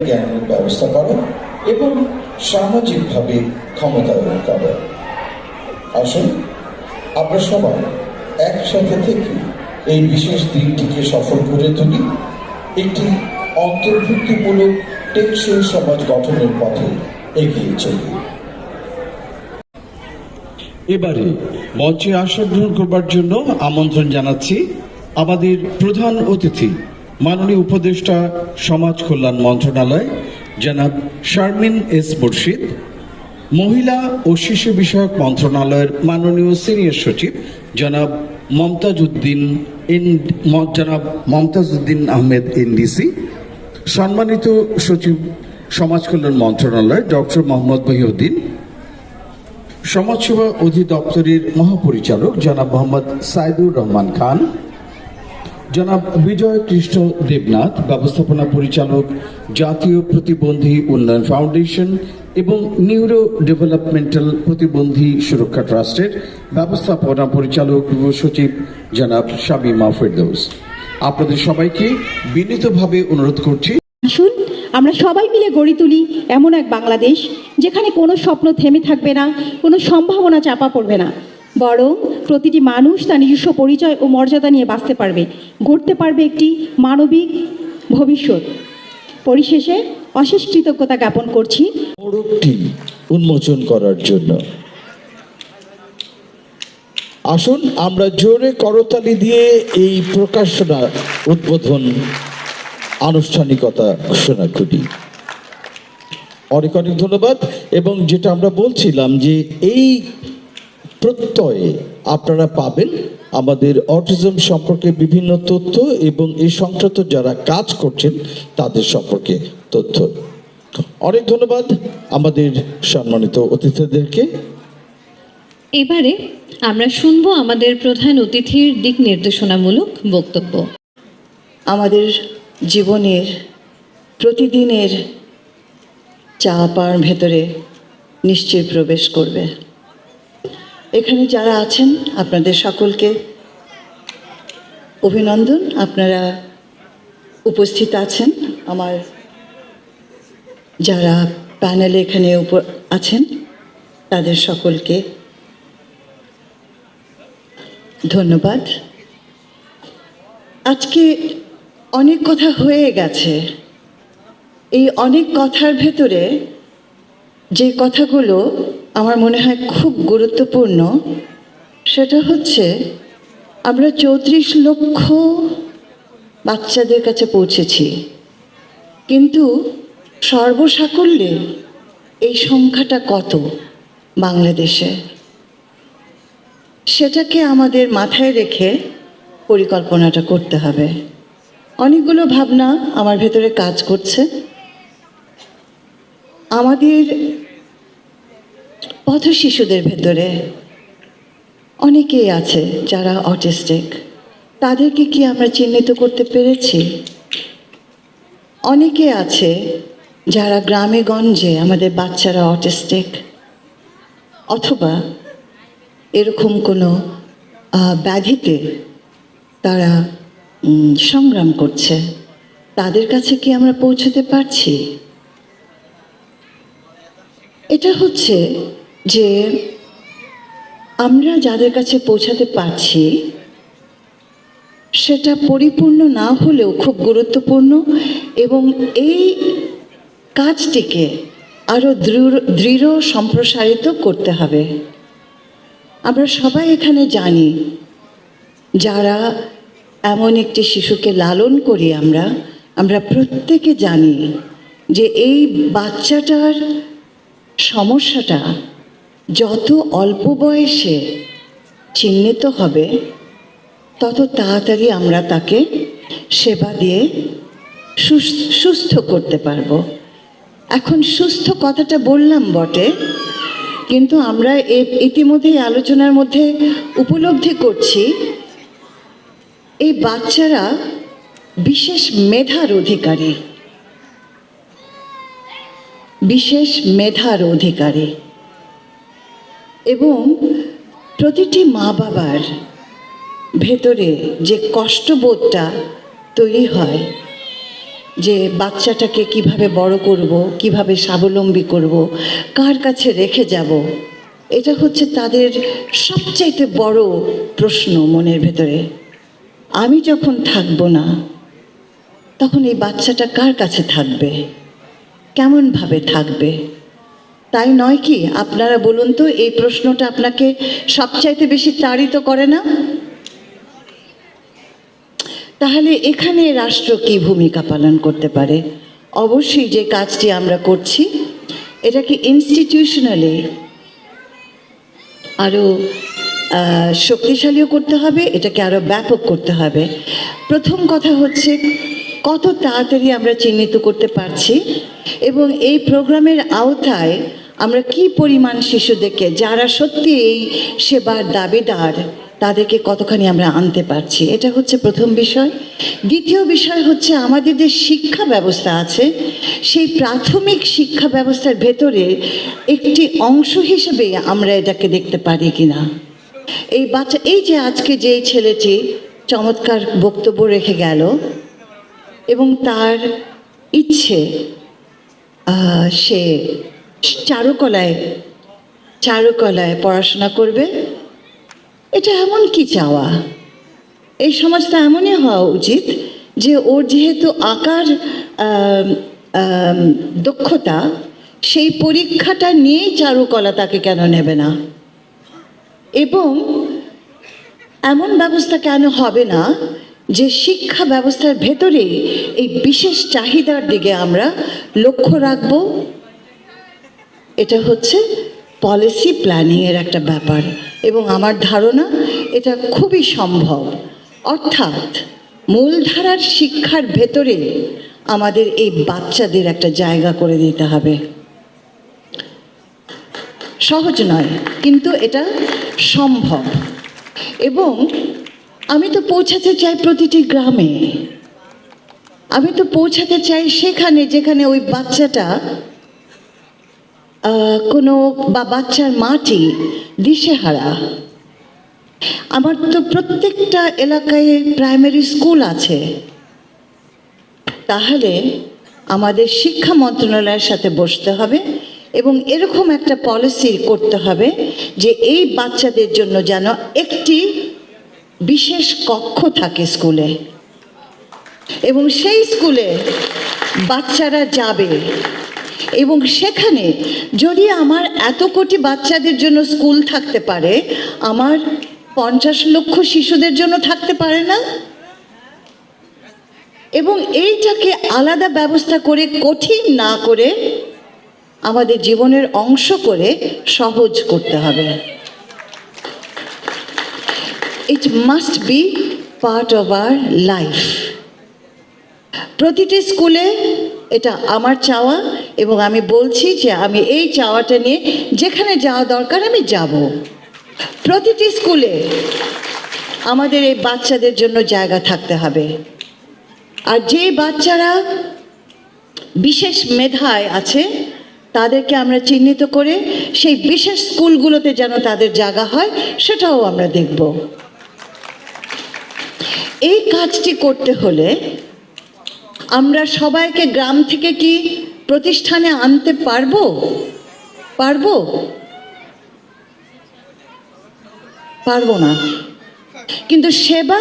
জ্ঞানের ব্যবস্থা করা এবং সামাজিকভাবে ক্ষমতায়ন করা আসুন, আমরা সবাই একসাথে থেকে এই বিশেষ দিনটিকে সফল করে তুলি। একটি অন্তর্ভুক্তিমূলক টেকসই সমাজ গঠনের পথে এগিয়ে চলি। এবারে মঞ্চে আসন গ্রহণ করবার জন্য আমন্ত্রণ জানাচ্ছি আমাদের প্রধান অতিথি মাননীয় উপদেষ্টা সমাজ কল্যাণ মন্ত্রণালয়, জনাব শারমিন এস মুর্শিদ, মহিলা ও শিশু বিষয়ক মন্ত্রণালয়ের মাননীয় সিনিয়র সচিব, জনাব মমতাজ উদ্দিন জনাব মমতাজ উদ্দিন আহমেদ এনডিসি, সম্মানিত সচিব সমাজ কল্যাণ মন্ত্রণালয়, ডক্টর মোহাম্মদ মহিউদ্দিন, সমাজসেবা অধিদপ্তরের মহাপরিচালক, জনাব মোহাম্মদ সাইদুর রহমান খান জনাব বিজয় কৃষ্ণ দেবনাথ, ব্যবস্থাপনা পরিচালক, জাতীয় প্রতিবন্ধী উন্নয়ন ফাউন্ডেশন এবং নিউরো ডেভেলপমেন্টাল প্রতিবন্ধী সুরক্ষা ট্রাস্টের ব্যবস্থাপনা পরিচালক সচিব জনাব শামীমা ফেরদৌস। আপনাদের সবাইকে বিনীতভাবে অনুরোধ করছি। আসুন, আমরা সবাই মিলে গড়ে তুলি এমন এক বাংলাদেশ যেখানে কোনো স্বপ্ন থেমে থাকবে না, কোনো সম্ভাবনা চাপা পড়বে না। বরং প্রতিটি মানুষ তার নিজস্ব পরিচয় ও মর্যাদা নিয়ে বাঁচতে পারবে, গড়তে পারবে একটি মানবিক ভবিষ্যৎ। পরিশেষে অশেষ কৃতজ্ঞতা জ্ঞাপন করছি। উন্মোচন করার জন্য। আসুন, আমরা জোরে করতালি দিয়ে এই প্রকাশনা উদ্বোধন আনুষ্ঠানিকতা ঘোষণা করি। অনেক অনেক ধন্যবাদ। এবং যেটা আমরা বলছিলাম যে এই প্রত্যয়ে আপনারা পাবেন। আমাদের অটিজম সম্পর্কে বিভিন্ন তথ্য এবং এই সংক্রান্ত যারা কাজ করছেন তাদের সম্পর্কে তথ্য। অনেক ধন্যবাদ আমাদের সম্মানিত অতিথিদেরকে। এবারে আমরা শুনব আমাদের প্রধান অতিথির দিক নির্দেশনামূলক বক্তব্য। আমাদের জীবনের প্রতিদিনের চাপার ভেতরে নিশ্চয়ই প্রবেশ করবে। এখানে যারা আছেন, আপনাদের সকলকে অভিনন্দন। আপনারা উপস্থিত আছেন, আমার যারা প্যানেলে এখানে আছেন, তাদের সকলকে ধন্যবাদ। আজকে অনেক কথা হয়ে গেছে। এই অনেক কথার ভেতরে যে কথাগুলো আমার মনে হয় খুব গুরুত্বপূর্ণ, সেটা হচ্ছে আমরা চৌত্রিশ লক্ষ বাচ্চাদের কাছে পৌঁছেছি। কিন্তু সর্বসাকল্যে এই সংখ্যাটা কত বাংলাদেশে? সেটাকে আমাদের মাথায় রেখে পরিকল্পনাটা করতে হবে। অনেকগুলো ভাবনা আমার ভেতরে কাজ করছে। আমাদের পথ শিশুদের ভেতরে অনেকেই আছে যারা অটিস্টিক। তাদেরকে কি আমরা চিহ্নিত করতে পেরেছি? অনেকে আছে যারা গ্রামে গঞ্জে আমাদের বাচ্চারা অটিস্টিক। অথবা এরকম কোনো ব্যাধিতে তারা সংগ্রাম করছে। তাদের কাছে কি আমরা পৌঁছতে পারছি? এটা হচ্ছে যে আমরা যাদের কাছে পৌঁছাতে পারছি, সেটা পরিপূর্ণ না হলেও খুব গুরুত্বপূর্ণ এবং এই কাজটিকে আরও দৃঢ় দৃঢ় সম্প্রসারিত করতে হবে। আমরা সবাই এখানে জানি, যারা এমন একটি শিশুকে লালন করি আমরা আমরা প্রত্যেকে জানি যে এই বাচ্চাটার সমস্যাটা যত অল্প বয়সে চিহ্নিত হবে, তত তাড়াতাড়ি আমরা তাকে সেবা দিয়ে সুস- সুস্থ করতে পারব। এখন সুস্থ কথাটা বললাম বটে, কিন্তু আমরা ইতিমধ্যেই আলোচনার মধ্যে উপলব্ধি করছি, এই বাচ্চারা বিশেষ মেধার অধিকারী। বিশেষ মেধার অধিকারী। এবং প্রতিটি মা বাবার ভেতরে যে কষ্টবোধটা তৈরি হয়, যে বাচ্চাটাকে কীভাবে বড় করব, কীভাবে স্বাবলম্বী করব, কার কাছে রেখে যাব, এটা হচ্ছে তাদের সবচাইতে বড় প্রশ্ন মনের ভেতরে। আমি যখন থাকব না, তখন এই বাচ্চাটা কার কাছে থাকবে? কেমনভাবে থাকবে? তাই নয় কি? আপনারা বলুন তো, এই প্রশ্নটা আপনাকে সবচাইতে বেশি তাড়িত করে না? তাহলে এখানে রাষ্ট্র কি ভূমিকা পালন করতে পারে? অবশ্যই যে কাজটি আমরা করছি এটাকে ইনস্টিটিউশনালি আরও শক্তিশালীও করতে হবে? এটাকে আরও ব্যাপক করতে হবে? প্রথম কথা হচ্ছে কত তাড়াতাড়ি আমরা চিহ্নিত করতে পারছি এবং এই প্রোগ্রামের আওতায় আমরা কি পরিমাণ শিশুদেরকে, যারা সত্যি এই সেবার দাবিদার, তাদেরকে কতখানি আমরা আনতে পারছি? এটা হচ্ছে প্রথম বিষয়। দ্বিতীয় বিষয় হচ্ছে আমাদের যে শিক্ষা ব্যবস্থা আছে, সেই প্রাথমিক শিক্ষা ব্যবস্থার ভেতরে একটি অংশ হিসেবে আমরা এটাকে দেখতে পারি কিনা। এই বাচ্চা, এই যে আজকে যে ছেলেটি চমৎকার বক্তব্য রেখে গেল এবং তার ইচ্ছে সে চারুকলায় চারুকলায় পড়াশোনা করবে। এটা এমন কি চাওয়া? এই সমাজটা এমনই হওয়া উচিত যে ওর যেহেতু আঁকার দক্ষতা, সেই পরীক্ষাটা নিয়েই চারুকলা তাকে কেন নেবে না? এবং এমন ব্যবস্থা কেন হবে না যে শিক্ষা ব্যবস্থার ভেতরে এই বিশেষ চাহিদার দিকে আমরা লক্ষ্য রাখব, এটা হচ্ছে পলিসি প্ল্যানিংয়ের একটা ব্যাপার। এবং আমার ধারণা এটা খুবই সম্ভব। অর্থাৎ মূলধারার শিক্ষার ভেতরে আমাদের এই বাচ্চাদের একটা জায়গা করে দিতে হবে। সহজ নয়, কিন্তু এটা সম্ভব। এবং আমি তো পৌঁছাতে চাই প্রতিটি গ্রামে। আমি তো পৌঁছাতে চাই সেখানে যেখানে ওই বাচ্চাটা কোনো বা বাচ্চার মাটি দিশেহারা। আমার তো প্রত্যেকটা এলাকায় প্রাইমারি স্কুল আছে। তাহলে আমাদের শিক্ষা মন্ত্রণালয়ের সাথে বসতে হবে এবং এরকম একটা পলিসি করতে হবে যে এই বাচ্চাদের জন্য যেন একটি বিশেষ কক্ষ থাকে স্কুলে। এবং সেই স্কুলে বাচ্চারা যাবে। এবং সেখানে যদি আমার এত কোটি বাচ্চাদের জন্য স্কুল থাকতে পারে, আমার পঞ্চাশ লক্ষ শিশুদের জন্য থাকতে পারে না? এবং এইটাকে আলাদা ব্যবস্থা করে, কঠিন না করে, আমাদের জীবনের অংশ করে সহজ করতে হবে। It must be part of our life প্রতিটি স্কুলে এটা আমার চাওয়া এবং আমি বলছি যে আমি এই চাওয়াটা নিয়ে যেখানে যাওয়া দরকার আমি যাব। প্রতিটি স্কুলে আমাদের এই বাচ্চাদের জন্য জায়গা থাকতে হবে। আর যে বাচ্চারা বিশেষ মেধায় আছে, তাদেরকে আমরা চিহ্নিত করে সেই বিশেষ স্কুলগুলোতে যেন তাদের জায়গা হয়, সেটাও আমরা দেখব। এই কাজটি করতে হলে আমরা সবাইকে গ্রাম থেকে কি প্রতিষ্ঠানে আনতে পারব? পারব? পারব না। কিন্তু সেবা,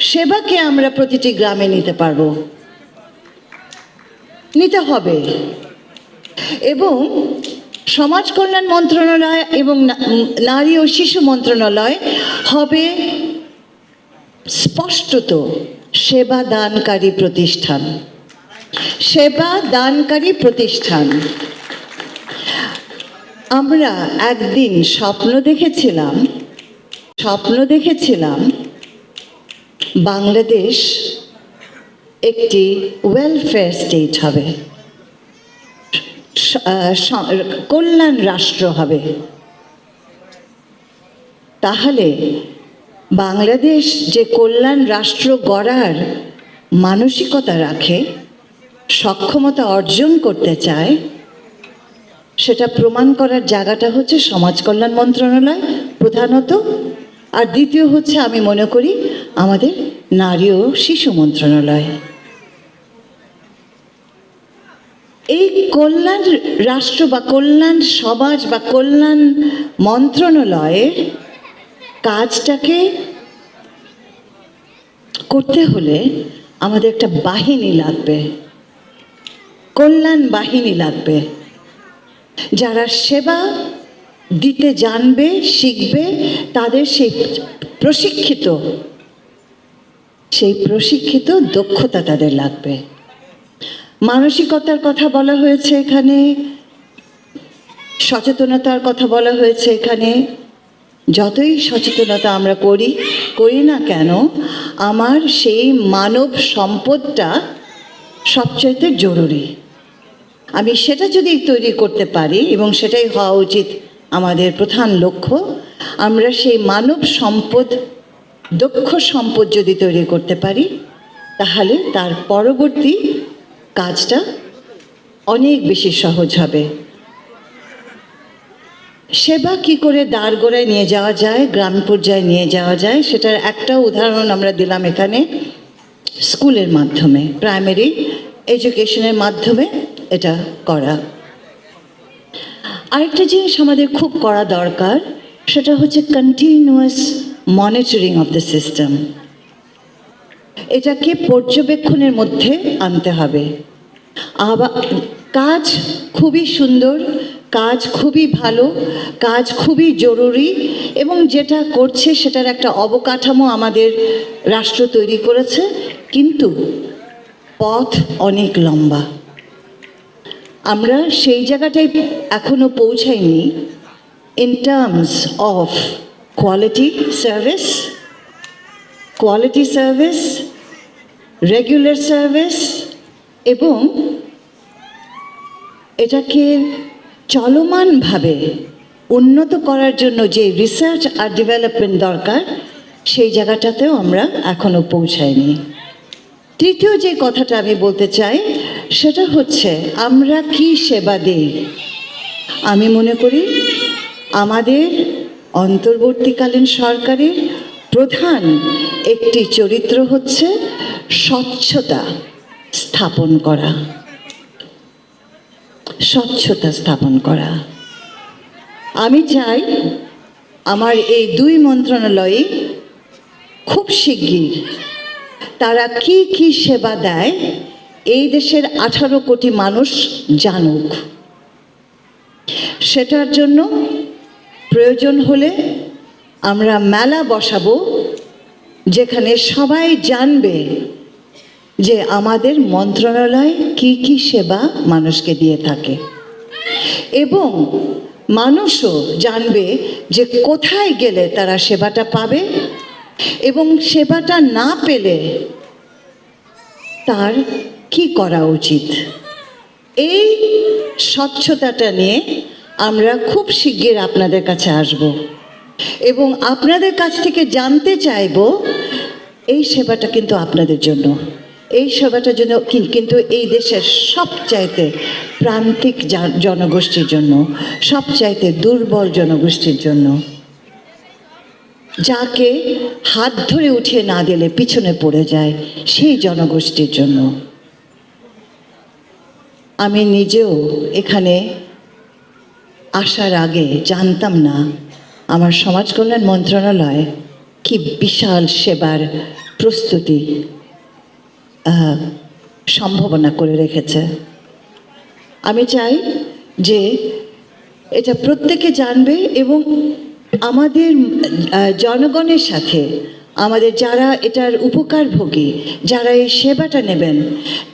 সেবাকে আমরা প্রতিটি গ্রামে নিতে পারব। নিতে হবে। এবং সমাজ কল্যাণ মন্ত্রণালয় এবং নারী ও শিশু মন্ত্রণালয় হবে স্পষ্টত সেবা দানকারী প্রতিষ্ঠান। সেবা দানকারী প্রতিষ্ঠান। আমরা একদিন স্বপ্ন দেখেছিলাম স্বপ্ন দেখেছিলাম বাংলাদেশ একটি ওয়েলফেয়ার স্টেট হবে। কল্যাণ রাষ্ট্র হবে। তাহলে বাংলাদেশ যে কল্যাণ রাষ্ট্র গড়ার মানসিকতা রাখে, সক্ষমতা অর্জন করতে চায়, সেটা প্রমাণ করার জায়গাটা হচ্ছে সমাজ কল্যাণ মন্ত্রণালয় প্রধানত। আর দ্বিতীয় হচ্ছে আমি মনে করি আমাদের নারী ও শিশু মন্ত্রণালয়। এই কল্যাণ রাষ্ট্র বা কল্যাণ সমাজ বা কল্যাণ মন্ত্রণালয়ের কাজটাকে করতে হলে আমাদের একটা বাহিনী লাগবে। কল্যাণ বাহিনী লাগবে। যারা সেবা দিতে জানবে, শিখবে, তাদের সেই প্রশিক্ষিত সেই প্রশিক্ষিত দক্ষতা তাদের লাগবে। মানসিকতার কথা বলা হয়েছে এখানে, সচেতনতার কথা বলা হয়েছে এখানে। যতই সচেতনতা আমরা করি করি না কেন, আমার সেই মানব সম্পদটা সবচাইতে জরুরি। আমি সেটা যদি তৈরি করতে পারি এবং সেটাই হওয়া উচিত আমাদের প্রধান লক্ষ্য, আমরা সেই মানব সম্পদ, দক্ষ সম্পদ যদি তৈরি করতে পারি, তাহলে তার পরবর্তী কাজটা অনেক বেশি সহজ হবে। সেবা কি করে দাঁড়গোড়ায় নিয়ে যাওয়া যায়, গ্রাম পর্যায়ে নিয়ে যাওয়া যায়, সেটার একটা উদাহরণ আমরা দিলাম এখানে স্কুলের মাধ্যমে, প্রাইমারি এডুকেশনের মাধ্যমে এটা করা। আরেকটা জিনিস আমাদের খুব করা দরকার, সেটা হচ্ছে continuous monitoring of the system এটাকে পর্যবেক্ষণের মধ্যে আনতে হবে। আবার কাজ খুবই সুন্দর কাজ খুবই ভালো, কাজ খুবই জরুরি এবং যেটা করছে সেটার একটা অবকাঠামো আমাদের রাষ্ট্র তৈরি করেছে, কিন্তু পথ অনেক লম্বা। আমরা সেই জায়গাটায় এখনও পৌঁছাইনি in terms of quality service quality service regular service এবং এটাকে চলমানভাবে উন্নত করার জন্য যে রিসার্চ আর ডেভেলপমেন্ট দরকার, সেই জায়গাটাতেও আমরা এখনও পৌঁছাইনি। তৃতীয় যে কথাটা আমি বলতে চাই, সেটা হচ্ছে আমরা কি সেবা দিই? আমি মনে করি আমাদের অন্তর্বর্তীকালীন সরকারের প্রধান একটি চরিত্র হচ্ছে স্বচ্ছতা স্থাপন করা। স্বচ্ছতা স্থাপন করা। আমি চাই আমার এই দুই মন্ত্রণালয়ে খুব শিগগির তারা কি কি সেবা দেয় এই দেশের আঠারো কোটি মানুষ জানুক। সেটার জন্য প্রয়োজন হলে আমরা মেলা বসাবো, যেখানে সবাই জানবে যে আমাদের মন্ত্রণালয় কি কি সেবা মানুষকে দিয়ে থাকে। এবং মানুষও জানবে যে কোথায় গেলে তারা সেবাটা পাবে এবং সেবাটা না পেলে তার কি করা উচিত। এই স্বচ্ছতাটা নিয়ে আমরা খুব শিগগির আপনাদের কাছে আসব এবং আপনাদের কাছ থেকে জানতে চাইব, এই সেবাটা কিন্তু আপনাদের জন্য। এই সেবাটার জন্য কিন্তু এই দেশের সবচাইতে প্রান্তিক জনগোষ্ঠীর জন্য, সবচাইতে দুর্বল জনগোষ্ঠীর জন্য, যাকে হাত ধরে উঠিয়ে না দিলে পিছনে পড়ে যায় সেই জনগোষ্ঠীর জন্য। আমি নিজেও এখানে আসার আগে জানতাম না, আমার সমাজ কল্যাণ মন্ত্রণালয় কি বিশাল সেবার প্রস্তুতি সম্ভাবনা করে রেখেছে। আমি চাই যে এটা প্রত্যেকে জানবে এবং আমাদের জনগণের সাথে আমাদের যারা এটার উপকারভোগী, যারা এই সেবাটা নেবেন,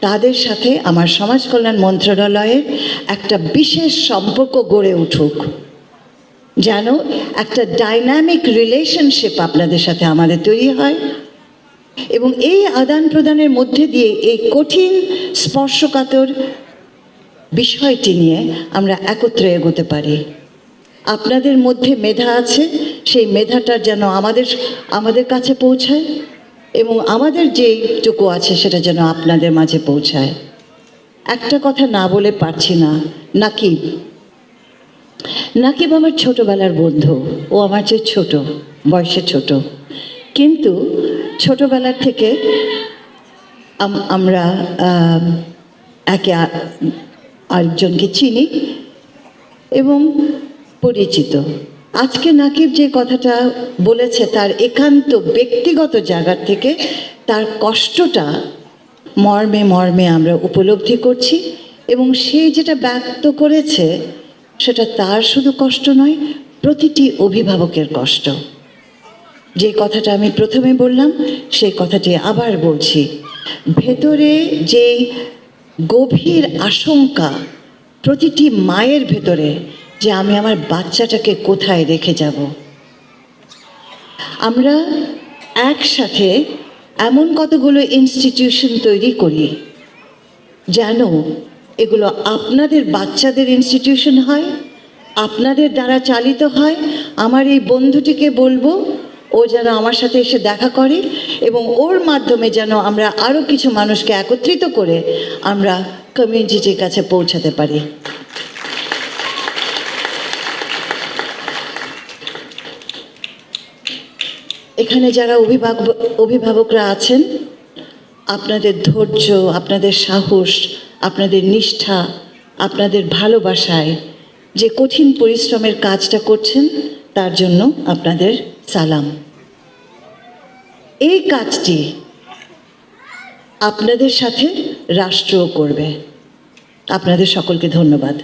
তাদের সাথে আমার সমাজ কল্যাণ মন্ত্রণালয়ের একটা বিশেষ সম্পর্ক গড়ে উঠুক। যেন একটা ডাইনামিক রিলেশনশিপ আপনাদের সাথে আমাদের তৈরি হয়। এবং এই আদান প্রদানের মধ্যে দিয়ে এই কঠিন স্পর্শকাতর বিষয়টি নিয়ে আমরা একত্রে এগোতে পারি। আপনাদের মধ্যে মেধা আছে, সেই মেধাটা যেন আমাদের আমাদের কাছে পৌঁছায় এবং আমাদের যেটুকু আছে সেটা যেন আপনাদের মাঝে পৌঁছায়। একটা কথা না বলে পারছি না। নাকি নাকিব আমার ছোটবেলার বন্ধু। ও আমার চেয়ে ছোট, বয়সে ছোট। কিন্তু ছোটবেলার থেকে আম- আমরা একে আরেকজনকে চিনি এবং পরিচিত। আজকে নাকিব যে কথাটা বলেছে, তার একান্ত ব্যক্তিগত জায়গার থেকে তার কষ্টটা মর্মে মর্মে আমরা উপলব্ধি করছি এবং সে যেটা ব্যক্ত করেছে, সেটা তার শুধু কষ্ট নয়, প্রতিটি অভিভাবকের কষ্ট। যে কথাটা আমি প্রথমে বললাম, সেই কথাটি আবার বলছি। ভেতরে যে গভীর আশঙ্কা প্রতিটি মায়ের ভেতরে যে আমি আমার বাচ্চাটাকে কোথায় রেখে যাব। আমরা একসাথে এমন কতগুলো ইনস্টিটিউশন তৈরি করি যেন এগুলো আপনাদের বাচ্চাদের ইনস্টিটিউশন হয়, আপনাদের দ্বারা চালিত হয়। আমার এই বন্ধুটিকে বলব ও যেন আমার সাথে এসে দেখা করে এবং ওর মাধ্যমে যেন আমরা আরও কিছু মানুষকে একত্রিত করে আমরা কমিউনিটির কাছে পৌঁছাতে পারি। এখানে যারা অভিভাবক অভিভাবকরা আছেন, আপনাদের ধৈর্য, আপনাদের সাহস, আপনাদের নিষ্ঠা, আপনাদের ভালোবাসায় যে কঠিন পরিশ্রমের কাজটা করছেন, তার জন্য আপনাদের সালাম। এই কাজটি আপনাদের সাথে রাষ্ট্রও করবে। আপনাদের সকলকে ধন্যবাদ।